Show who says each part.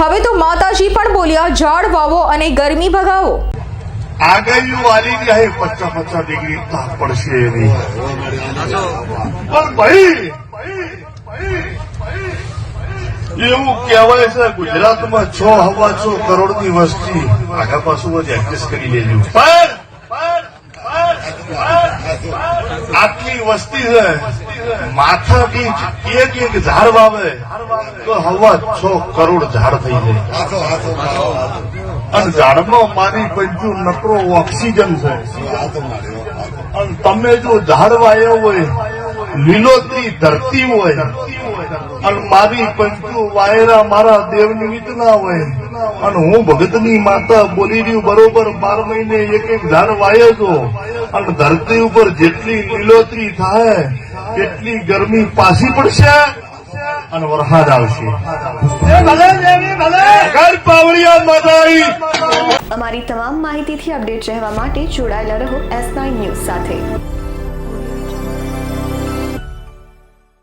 Speaker 1: હવે તો માતાજી પણ બોલ્યા ઝાડ વાવો અને ગરમી ભગાવો.
Speaker 2: આગાહી વાલી જાય પચાસ પચાસ ડિગ્રી તાપ પડશે એની. પણ ભાઈ એવું કહેવાય છે ગુજરાતમાં છ હવા છ કરોડની વસ્તી. આગા પાછું એડજસ્ટ કરી લેજો. પણ આટલી વસ્તી છે. માથા દીઠ એક એક ઝાડ વાવે. તો હવા છ કરોડ ઝાડ થઈ જાય. અને ઝાડમાં મારી પંચું નકરો ઓક્સિજન છે. અને તમે જો ઝાડ વાયો હોય, લીલોતરી ધરતી હોય, અને મારી પંચું વાયરા મારા દેવ નિમિત્ત ના હોય અને હું ભગતની માતા બોલી રહ્યું બરોબર બાર મહિને એક એક ઝાડ વાયો છો. અને ધરતી ઉપર જેટલી લીલોતરી થાય એટલી ગરમી પાછી પડશે અને વરસાદ આવશે.
Speaker 3: અમારી તમામ માહિતીથી અપડેટ રહેવા માટે જોડાયેલા રહો એસ નાઇન ન્યૂઝ સાથે.